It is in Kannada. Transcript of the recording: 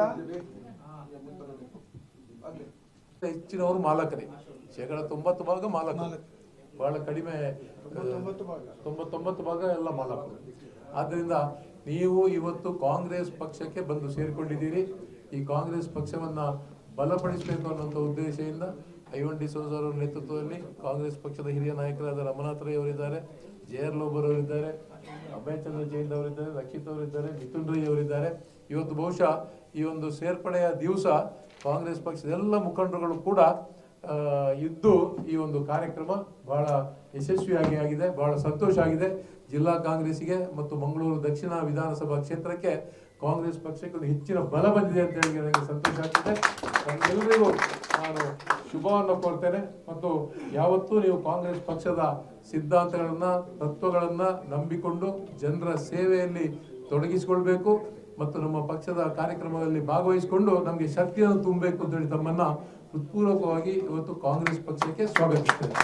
ಅದರಿಂದ ಹೆಚ್ಚಿನವರು ಮಾಲಕರೇ. ಶೇಕಡ ತೊಂಬತ್ತು ಭಾಗ ಮಾಲಕರು. ಬಹಳ ಕಡಿಮೆ ತೊಂಬತ್ತೊಂಬತ್ತು ಭಾಗ. ಎಲ್ಲ ಮಾಲಕರು. ಆದ್ದರಿಂದ ನೀವು ಇವತ್ತು ಕಾಂಗ್ರೆಸ್ ಪಕ್ಷಕ್ಕೆ ಬಂದು ಸೇರಿಕೊಂಡಿದ್ದೀರಿ. ಈ ಕಾಂಗ್ರೆಸ್ ಪಕ್ಷವನ್ನ ಬಲಪಡಿಸಬೇಕು ಅನ್ನುವಂಥ ಉದ್ದೇಶದಿಂದ ಐವನ್ ಡಿಸೋಜ್ ಅವರ ನೇತೃತ್ವದಲ್ಲಿ ಕಾಂಗ್ರೆಸ್ ಪಕ್ಷದ ಹಿರಿಯ ನಾಯಕರಾದ ರಮನಾಥ್ ರೈ ಅವರಿದ್ದಾರೆ, ಜೆ ಆರ್ ಲೋಬರ್ ಅವರಿದ್ದಾರೆ ಅಭಯ್ ಚಂದ್ರ ಜೈನ್ ಅವರಿದ್ದಾರೆ, ರಕ್ಷಿತ್ ಅವರಿದ್ದಾರೆ, ಮಿಥುನ್ ರೈ ಅವರಿದ್ದಾರೆ. ಇವತ್ತು ಬಹುಶಃ ಈ ಒಂದು ಸೇರ್ಪಡೆಯ ದಿವಸ ಕಾಂಗ್ರೆಸ್ ಪಕ್ಷದ ಎಲ್ಲ ಮುಖಂಡರುಗಳು ಕೂಡ ಇದ್ದು ಈ ಒಂದು ಕಾರ್ಯಕ್ರಮ ಬಹಳ ಯಶಸ್ವಿಯಾಗಿ ಆಗಿದೆ, ಬಹಳ ಸಂತೋಷ ಆಗಿದೆ. ಜಿಲ್ಲಾ ಕಾಂಗ್ರೆಸ್ಗೆ ಮತ್ತು ಮಂಗಳೂರು ದಕ್ಷಿಣ ವಿಧಾನಸಭಾ ಕ್ಷೇತ್ರಕ್ಕೆ ಕಾಂಗ್ರೆಸ್ ಪಕ್ಷಕ್ಕೆ ಒಂದು ಹೆಚ್ಚಿನ ಬಲ ಬಂದಿದೆ ಅಂತ ಹೇಳಿ ನನಗೆ ಸಂತೋಷ ಆಗ್ತದೆ. ನಮಗೆಲ್ಲರಿಗೂ ನಾನು ಶುಭವನ್ನು ಕೋರ್ತೇನೆ. ಮತ್ತು ಯಾವತ್ತೂ ನೀವು ಕಾಂಗ್ರೆಸ್ ಪಕ್ಷದ ಸಿದ್ಧಾಂತಗಳನ್ನು, ತತ್ವಗಳನ್ನು ನಂಬಿಕೊಂಡು ಜನರ ಸೇವೆಯಲ್ಲಿ ತೊಡಗಿಸಿಕೊಳ್ಬೇಕು ಮತ್ತು ನಮ್ಮ ಪಕ್ಷದ ಕಾರ್ಯಕ್ರಮದಲ್ಲಿ ಭಾಗವಹಿಸಿಕೊಂಡು ನಮಗೆ ಶಕ್ತಿಯನ್ನು ತುಂಬಬೇಕು ಅಂತ ಹೇಳಿ ತಮ್ಮನ್ನ ಹೃತ್ಪೂರ್ವಕವಾಗಿ ಇವತ್ತು ಕಾಂಗ್ರೆಸ್ ಪಕ್ಷಕ್ಕೆ ಸ್ವಾಗತಿಸ್ತೇನೆ.